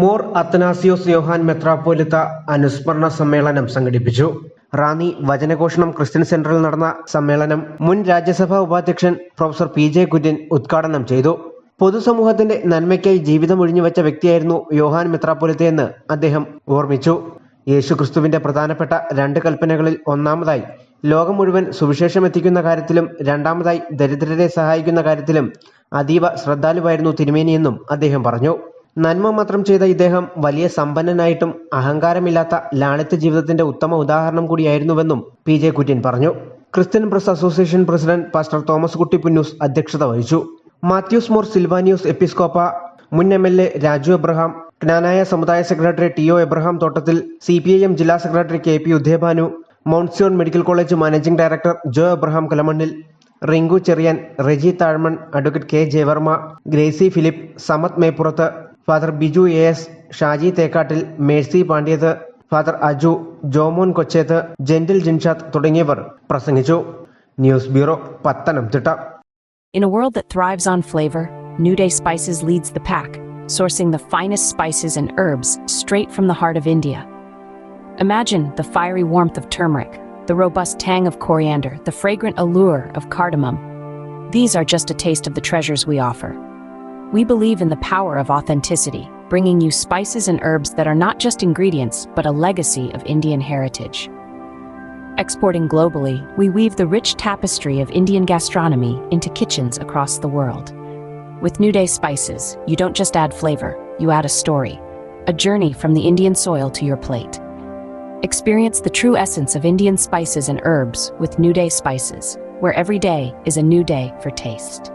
More Athanasios Yohan മെത്രാപ്പോലിത്ത അനുസ്മരണ സമ്മേളനം സംഘടിപ്പിച്ചു. റാന്നി വചനഘോഷണം ക്രിസ്ത്യൻ സെന്ററിൽ നടന്ന സമ്മേളനം മുൻ രാജ്യസഭാ ഉപാധ്യക്ഷൻ പ്രൊഫസർ പി ജെ കുര്യൻ ഉദ്ഘാടനം ചെയ്തു. പൊതുസമൂഹത്തിന്റെ നന്മയ്ക്കായി ജീവിതം ഒഴിഞ്ഞുവെച്ച വ്യക്തിയായിരുന്നു യോഹാൻ മെത്രാപ്പൊലിത്തയെന്ന് അദ്ദേഹം ഓർമ്മിച്ചു. യേശുക്രിസ്തുവിന്റെ പ്രധാനപ്പെട്ട രണ്ട് കൽപ്പനകളിൽ ഒന്നാമതായി ലോകം മുഴുവൻ സുവിശേഷം എത്തിക്കുന്ന കാര്യത്തിലും രണ്ടാമതായി ദരിദ്രരെ സഹായിക്കുന്ന കാര്യത്തിലും അതീവ ശ്രദ്ധാലുവായിരുന്നു തിരുമേനിയെന്നും അദ്ദേഹം പറഞ്ഞു. നന്മ മാത്രം ചെയ്ത ഇദ്ദേഹം വലിയ സമ്പന്നനായിട്ടും അഹങ്കാരമില്ലാത്ത ലാളിത്യ ജീവിതത്തിന്റെ ഉത്തമ ഉദാഹരണം കൂടിയായിരുന്നുവെന്നും പി ജെ കുര്യൻ പറഞ്ഞു. Christian press association president pastor Thomas Kutty Punnoose അധ്യക്ഷത വഹിച്ചു. മാത്യൂസ് മോർ സിൽവാനിയൂസ് എപ്പിസ്കോപ്പ മുൻ M L A Raju Abraham Knanaya സമുദായ secretary T O Abraham Thottathil C P I M ജില്ലാ secretary K P Udayabhanu mount medical college managing director Joe Abraham Kalamannil Rinku Cherian Reji Thazhmon advocate K Jayavarma Gracy Philip Samath Meppurath Father Biju A S Shaji Thekkattil Mercy Pandyath father Aju Jomon Kochethu Gentle Jinshath തുടങ്ങിയവർ പ്രസംഗിച്ചു news bureau Pathanamthitta In a world that thrives on flavor, New Day Spices leads the pack, sourcing the finest spices and herbs straight from the heart of India. Imagine the fiery warmth of turmeric, the robust tang of coriander, the fragrant allure of cardamom. These are just a taste of the treasures we offer. We believe in the power of authenticity, bringing you spices and herbs that are not just ingredients, but a legacy of Indian heritage. Exporting globally, we weave the rich tapestry of Indian gastronomy into kitchens across the world. With New Day spices, you don't just add flavor, you add a story, a journey from the Indian soil to your plate. Experience the true essence of Indian spices and herbs with New Day spices, where every day is a new day for taste.